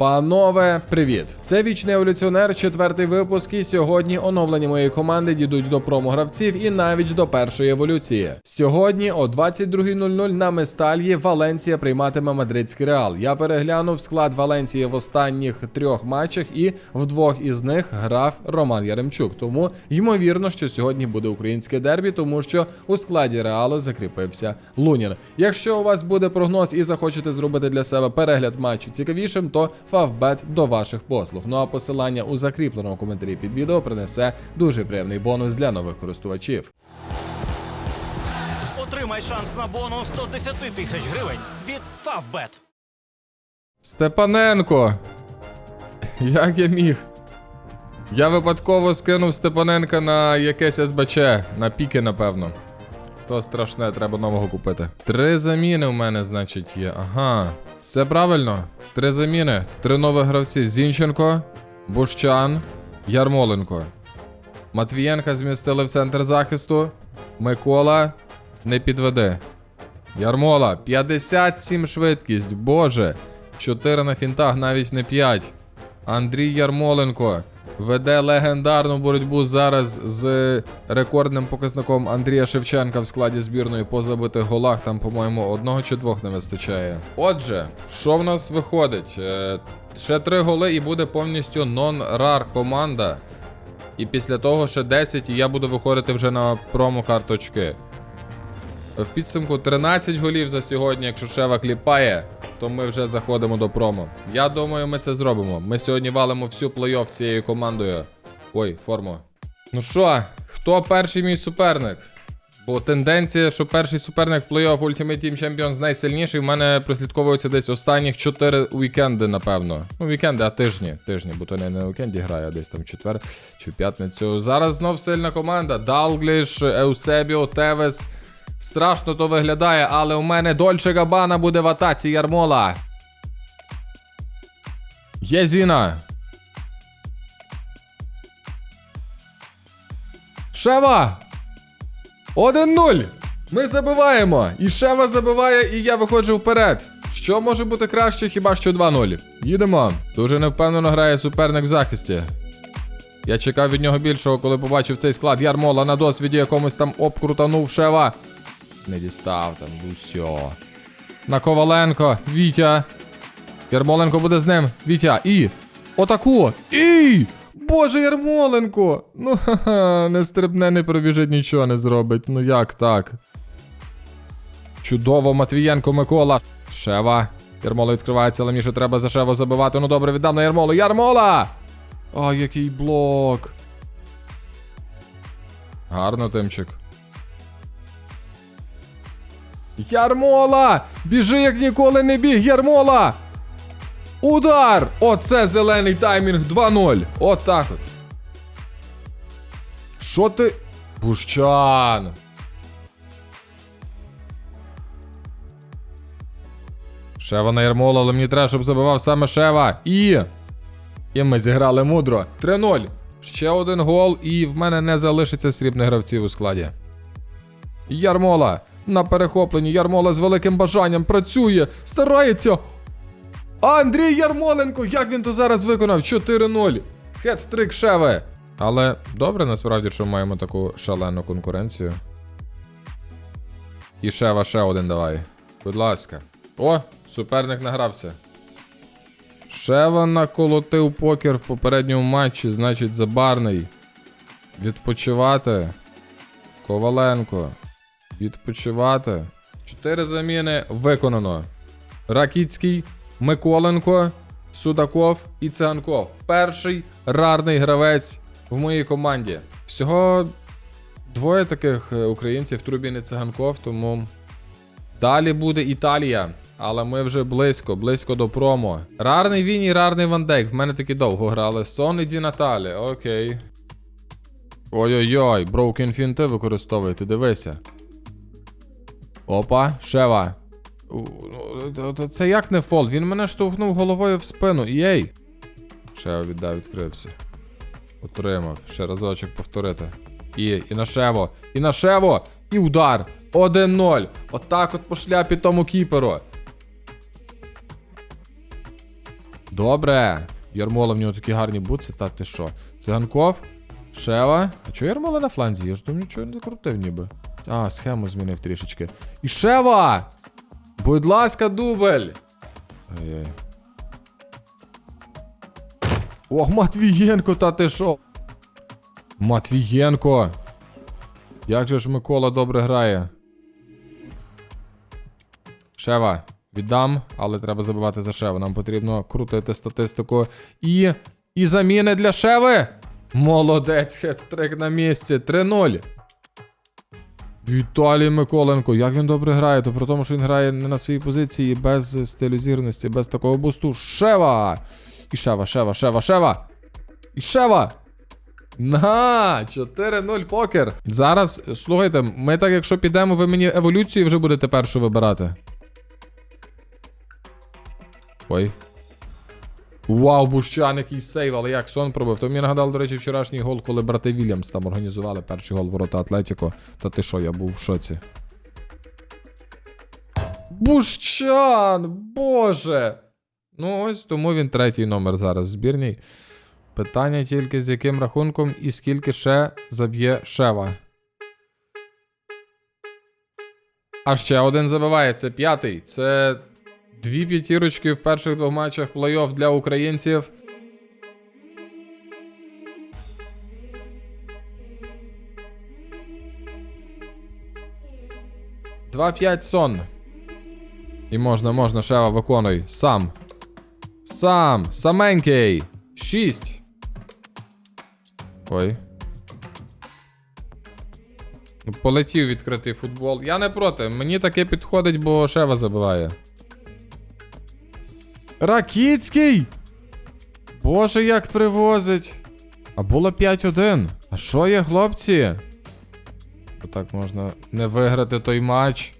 Панове, привіт! Це вічний еволюціонер, четвертий випуск. І сьогодні оновлені моєї команди дійдуть до промо-гравців і навіть до першої еволюції. Сьогодні о 22.00 на Местальї Валенсія прийматиме мадридський реал. Я переглянув склад Валенсії в останніх трьох матчах, і в двох із них грав Роман Яремчук. Тому ймовірно, що сьогодні буде українське дербі, тому що у складі реалу закріпився Лунін. Якщо у вас буде прогноз і захочете зробити для себе перегляд матчу цікавішим, то Фавбет до ваших послуг. Ну а посилання у закріпленому коментарі під відео принесе дуже приємний бонус для нових користувачів. Отримай шанс на бонус 110 тисяч гривень від Favbet. Степаненко. Як я міг? Я випадково скинув Степаненка на якесь СБЧ, на піки, напевно. То страшне, треба нового купити. Три заміни в мене, значить, є. Ага. Все правильно. Три заміни. Три нові гравці: Зінченко, Бущан, Ярмоленко. Матвієнка змістили в центр захисту. Микола, не підведи. Ярмола, 57 швидкість, боже. 4 на фінтах, навіть не 5. Андрій Ярмоленко веде легендарну боротьбу зараз з рекордним показником Андрія Шевченка в складі збірної по забитих голах. Там, по-моєму, одного чи двох не вистачає. Отже, що в нас виходить? Е, ще 3 голи і буде повністю нон-рар команда. І після того ще 10, і я буду виходити вже на промо-карточки. В підсумку 13 голів за сьогодні. Якщо Шева кліпає, то ми вже заходимо до промо. Я думаю, ми це зробимо. Ми сьогодні валимо всю плей-офф цією командою. Ой, форму. Ну що, хто перший мій суперник? Бо тенденція, що перший суперник в плей-офф Ultimate Team Champions найсильніший, в мене прослідковується десь останніх 4 вікенди, напевно. Ну, вікенди, а тижні. Тижні, бо то не на вікенді грає, а десь там четвер чи п'ятницю. Зараз знов сильна команда. Далгліш, Еусебіо, Тевес. Страшно то виглядає, але у мене Дольче Габана буде в атаці Ярмола. Є Зіна. Шева! 1-0! Ми забиваємо! І Шева забиває, і я виходжу вперед. Що може бути краще, хіба що 2-0. Їдемо. Дуже невпевнено грає суперник в захисті. Я чекав від нього більшого, коли побачив цей склад Ярмола на досвіді якомусь там обкрутанув Шева. Не дістав там, усьо. На Коваленко, Вітя. Ярмоленко буде з ним. Вітя. І. Отаку. І. Боже, Ярмоленко! Ну ха-ха, не стрибне, не пробіжить, нічого не зробить. Ну як так? Чудово, Матвієнко Микола. Шева. Ярмола відкривається, але ще треба за Шеву забивати. Ну добре, віддам на Ярмолу. Ярмола! А, який блок. Гарно, Тимчик. Ярмола! Біжи, як ніколи не біг, Ярмола! Удар! Оце зелений таймінг 2-0. От так от. Що ти. Бущан! Шева на Ярмола, але мені треба, щоб забивав саме Шева. І. І ми зіграли мудро. 3-0. Ще один гол, і в мене не залишиться срібних гравців у складі. Ярмола. На перехопленні Ярмола з великим бажанням працює, старається. Андрій Ярмоленко, як він то зараз виконав? 4-0. Хет-трик Шеве. Але добре насправді, що маємо таку шалену конкуренцію. І Шева ще один давай. Будь ласка. О, суперник награвся. Шева наколотив покер в попередньому матчі, значить, забарний. Відпочивати. Коваленко. Відпочивати. Чотири заміни виконано. Ракіцький, Миколенко, Судаков і Циганков. Перший рарний гравець в моїй команді. Всього двоє таких е, українців Трубін і Циганков, тому далі буде Італія. Але ми вже близько, близько до промо. Рарний він і рарний Ван Дейк. В мене таки довго грали. Сон і Ді Наталі, окей. Ой-ой-ой, Broken фінти використовуєте, дивися. Опа, Шева. Ну, Це як не фол? Він мене штовхнув головою в спину. Єй. Шева віддав, відкрився. Отримав. Ще разочок повторити. І, і на Шево. І на Шево. І удар. 1-0. Отак от по шляпі тому кіперу. Добре. Ярмола в нього такі гарні буци, та ти що? Циганков, Шева. А чого Ярмола на фланзі? Я ж там нічого не крутив ніби. А, схему змінив трішечки. І Шева! Будь ласка, дубль! Ай-яй. Ох, Матвієнко, та ти що? Матвієнко! Як же ж Микола добре грає? Шева, віддам, але треба забивати за Шеву. Нам потрібно крутити статистику. І. І заміни для Шеви! Молодець, хет-трик на місці. 3-0. Віталій Миколенко, як він добре грає, то при тому, що він грає не на своїй позиції, без стилю зірності, без такого бусту. Шева! І Шева, Шева, Шева, Шева! І Шева! На, 4-0 покер. Зараз, слухайте, ми так, якщо підемо, ви мені еволюцію вже будете першу вибирати. Ой. Вау, Бущан, який сейв, але як сон пробив. То мені нагадав, до речі, вчорашній гол, коли брати Вільямс там організували перший гол ворота Атлетіко. Та ти що, я був в шоці. Бущан! Боже! Ну ось тому він третій номер зараз в збірній. Питання тільки з яким рахунком і скільки ще заб'є Шева. А ще один забиває, це п'ятий. Це дві п'ятірочки в перших двох матчах плей-офф для українців. Два п'ять сон. І можна, можна, Шева, виконуй. Сам. Сам. Саменький. Шість. Ой. Ну, Полетів відкритий футбол. Я не проти. Мені таке підходить, бо Шева забиває. Ракіцький! Боже, як привозить. А було 5-1. А що є, хлопці? Бо так можна не виграти той матч.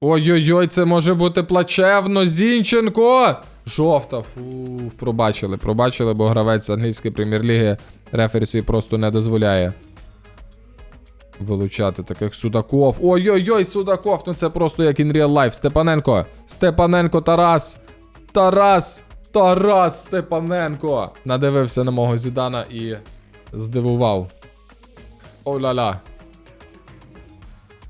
Ой-ой-ой, це може бути плачевно. Зінченко! Жовта. Фу, пробачили, пробачили, бо гравець англійської прем'єр-ліги рефері собі просто не дозволяє. Вилучати таких Судаков. Ой-ой-ой, Судаков. Ну це просто як in real life. Степаненко. Степаненко, Тарас. Тарас. Тарас Степаненко. Надивився на мого Зідана і здивував. Оу-ля-ля.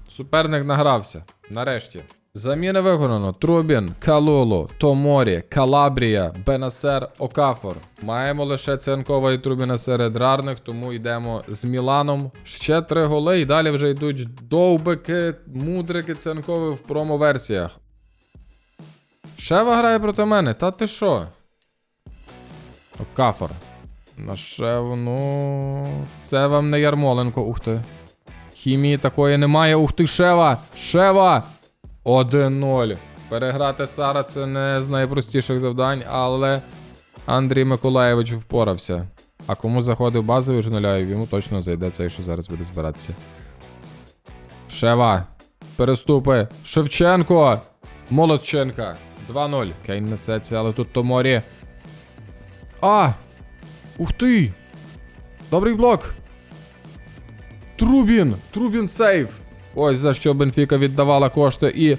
Суперник награвся. Нарешті. Заміни виконано. Трубін, Калулу, Томорі, Калабрія, Бенасер, Окафор. Маємо лише Цянкова і Трубіна серед рарних, тому йдемо з Міланом. Ще три голи, і далі вже йдуть довбики, мудрики Цянкови в промо-версіях. Шева грає проти мене, та ти що? Окафор. На Шеву, ну. Це вам не Ярмоленко, ух ти. Хімії такої немає. Ух ти, Шева! Шева! 1-0. Переграти Сара це не з найпростіших завдань, але Андрій Миколаєвич впорався. А кому заходив базовий журналяєв, йому точно зайде цей, що зараз буде збиратися. Шева. Переступи. Шевченко. Молодченка. 2-0. Кейн несеться, але тут Томорі. А! Ух ти! Добрий блок. Трубін! Трубін сейв! Ось за що Бенфіка віддавала кошти і.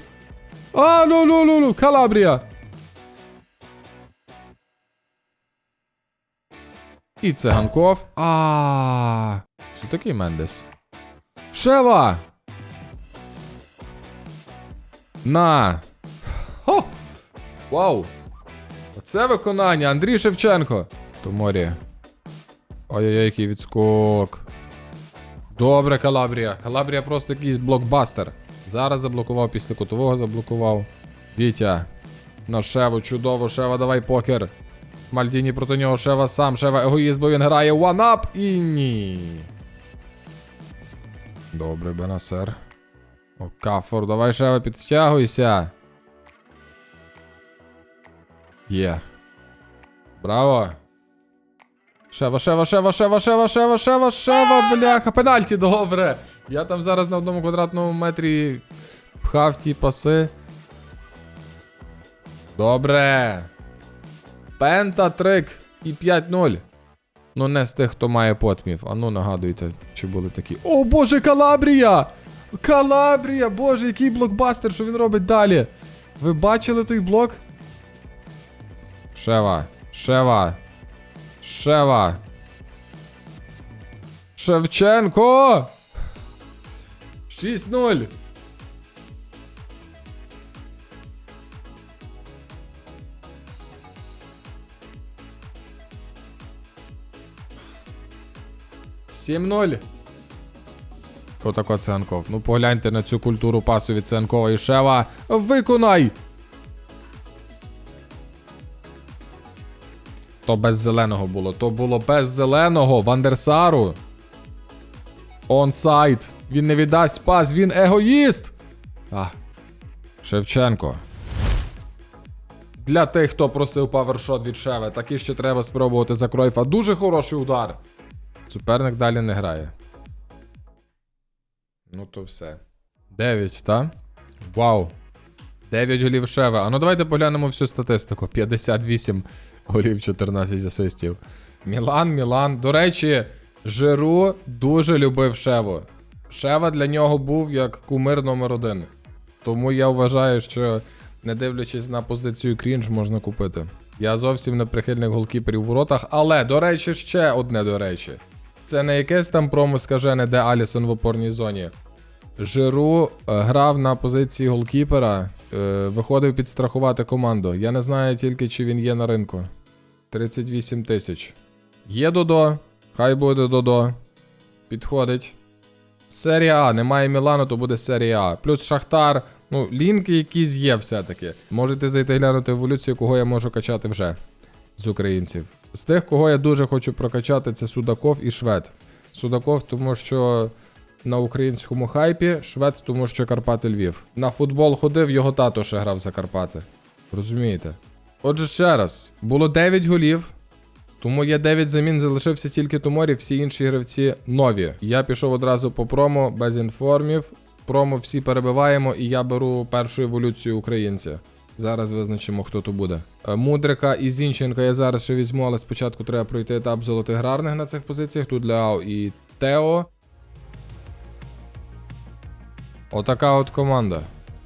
А, ну ну ну ну Калабрія! І циганков. А. Що такий Мендес? Шева! На! Вау! Оце виконання! Андрій Шевченко! Томорі. Ой-ой-ой, який відскок. Добре, Калабрія. Калабрія просто якийсь блокбастер. Зараз заблокував, після кутового заблокував. Вітя. На Шеву, чудово, Шева, давай покер. Мальдіні проти нього, Шева сам, Шева егоїст, бо він грає one-up і ні. Добре, Бенасер. Кафор, давай Шева, підтягуйся. Є. Браво. Шева, шева, шева, шева, шева, шева, шева, шева, бляха. Пенальті, добре. Я там зараз на одному квадратному метрі пхав ті паси. Добре. Пентатрик і 5-0. Ну, не з тих, хто має потмів. А ну нагадуйте, чи були такі. О, боже, Калабрія! Калабрія! Боже, який блокбастер, що він робить далі? Ви бачили той блок? Шева. Шева. Шева. Шевченко! 6-0. Сім ноль. Отако Ценков. Ну погляньте на цю культуру пасу від Ценкова і Шева. Виконай! То без зеленого було. То було без зеленого. Вандерсару. Онсайд. Він не віддасть пас, він егоїст. А. Шевченко. Для тих, хто просив павершот від Шеве, такий ще треба спробувати за Кройфа. Дуже хороший удар. Суперник далі не грає. Ну то все. 9, так? Вау. 9 голів Шеве. А ну давайте поглянемо всю статистику. 58 голів, 14 асистів. Мілан, Мілан. До речі, Жиру дуже любив Шеву. Шева для нього був як кумир номер один. Тому я вважаю, що не дивлячись на позицію крінж, можна купити. Я зовсім не прихильник голкіперів у воротах, але, до речі, ще одне до речі. Це не якесь там промо скажене, де Алісон в опорній зоні. Жиру е, грав на позиції голкіпера, виходив підстрахувати команду. Я не знаю тільки, чи він є на ринку. 38 тисяч. Є Додо, хай буде Додо. Підходить. Серія А, немає Мілану, то буде серія А. Плюс Шахтар. Ну, лінки якісь є все-таки. Можете зайти глянути еволюцію, кого я можу качати вже з українців. З тих, кого я дуже хочу прокачати, це Судаков і Швед. Судаков, тому що на українському хайпі, Швед, тому що Карпати Львів. На футбол ходив, його тато ще грав за Карпати. Розумієте? Отже, ще раз, було 9 голів. Тому є 9 замін, залишився тільки Томорі, всі інші гравці нові. Я пішов одразу по промо, без інформів. Промо всі перебиваємо, і я беру першу еволюцію українця. Зараз визначимо, хто то буде. Е, Мудрика і Зінченка я зараз ще візьму, але спочатку треба пройти етап золотих грарних на цих позиціях. Тут Ляо і Тео. Отака от команда.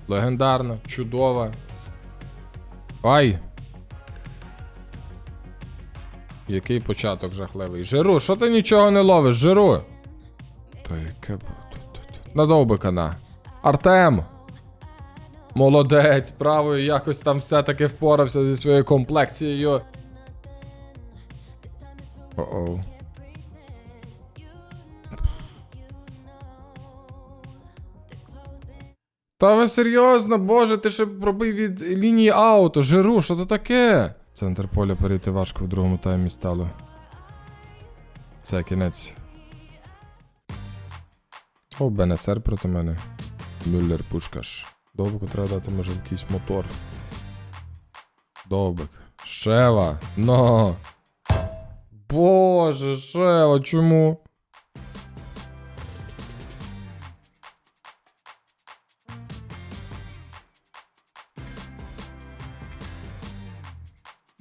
Легендарна, чудова. Ай! Який початок жахливий. Жиру, що ти нічого не ловиш, жиру? Та яке Надовбика на. Артем! Молодець, правою якось там все-таки впорався зі своєю комплекцією. О-оу. Та ви серйозно, боже, ти ще пробив від лінії ауто, жиру, що то таке? Центр поля перейти важко в другому таймі стало. Це кінець. О, БНСР проти мене. Мюллер Пушкаш. Довбику треба дати, може, якийсь мотор. Довбик. Шева. Но. Боже, Шева, чому?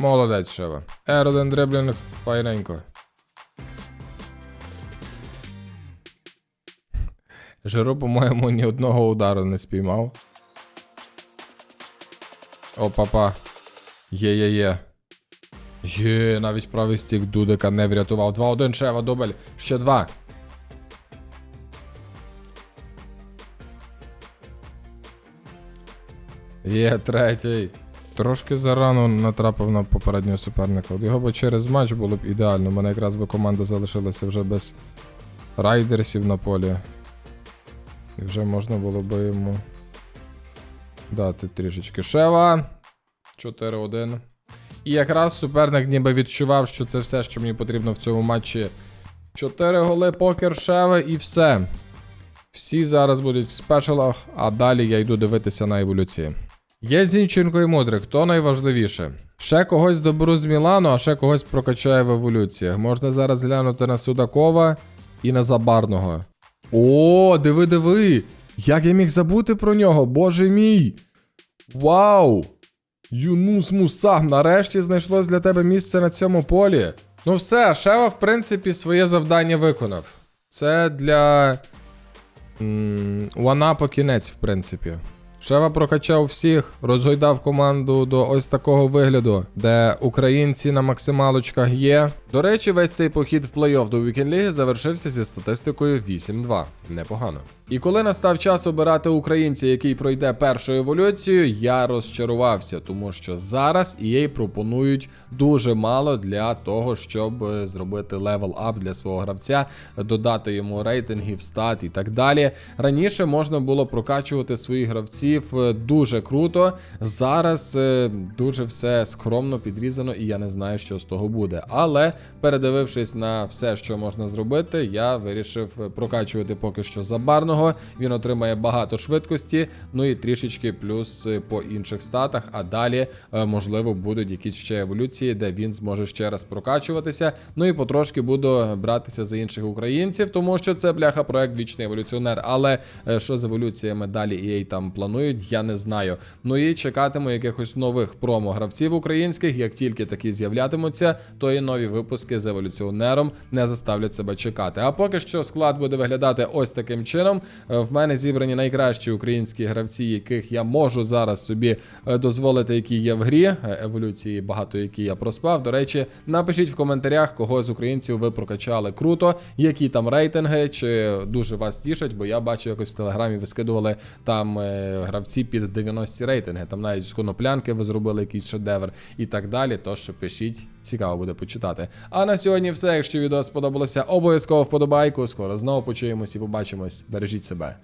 Молодець, Шева. R1 дриблінг, файненько. Жиру, по-моєму, ні одного удару не спіймав. О, папа. Є-є-є. Є, навіть правий стік Дудика не врятував. 2-1 Шева, дубль. Ще два. Є, третій. Трошки зарано натрапив на попереднього суперника. От його б через матч було б ідеально. У мене якраз би команда залишилася вже без райдерсів на полі. І вже можна було би йому дати трішечки шева. 4-1. І якраз суперник ніби відчував, що це все, що мені потрібно в цьому матчі. 4 голи покер шеви і все. Всі зараз будуть в спешалах, а далі я йду дивитися на еволюції. Є Зінченко і Мудрик, хто найважливіше? Ще когось доберу з Мілану, а ще когось прокачаю в еволюціях. Можна зараз глянути на Судакова і на Забарного. О, диви, диви! Як я міг забути про нього, боже мій! Вау! Юнус Муса, нарешті знайшлось для тебе місце на цьому полі. Ну все, Шева, в принципі, своє завдання виконав. Це для. Ванапо кінець, в принципі. Шева прокачав всіх, розгойдав команду до ось такого вигляду, де українці на максималочках є. До речі, весь цей похід в плей-офф до League завершився зі статистикою 8-2. Непогано. І коли настав час обирати українця, який пройде першу еволюцію, я розчарувався, тому що зараз EA пропонують дуже мало для того, щоб е, зробити левел ап для свого гравця, додати йому рейтингів, стат і так далі. Раніше можна було прокачувати своїх гравців е, дуже круто. Зараз е, дуже все скромно підрізано, і я не знаю, що з того буде. Але передивившись на все, що можна зробити, я вирішив прокачувати поки що забарного. Він отримає багато швидкості, ну і трішечки плюс е, по інших статах. А далі, е, можливо, будуть якісь ще еволюції, де він зможе ще раз прокачуватися. Ну і потрошки буду братися за інших українців, тому що це бляха проект вічний еволюціонер. Але е, що з еволюціями далі EA там планують, я не знаю. Ну і чекатиму якихось нових промо-гравців українських. Як тільки такі з'являтимуться, то і нові випуски з еволюціонером не заставлять себе чекати. А поки що склад буде виглядати ось таким чином. Е, В мене зібрані найкращі українські гравці, яких я можу зараз собі е, дозволити, які є в грі. Е, Еволюції багато які я проспав. До речі, напишіть в коментарях, кого з українців ви прокачали круто, які там рейтинги, чи дуже вас тішать, бо я бачу якось в телеграмі ви скидували там гравці під 90 рейтинги. Там навіть з коноплянки ви зробили якийсь шедевр і так далі. Тож пишіть, цікаво буде почитати. А на сьогодні все. Якщо відео сподобалося, обов'язково вподобайку. Скоро знову почуємось і побачимось. Бережіть себе.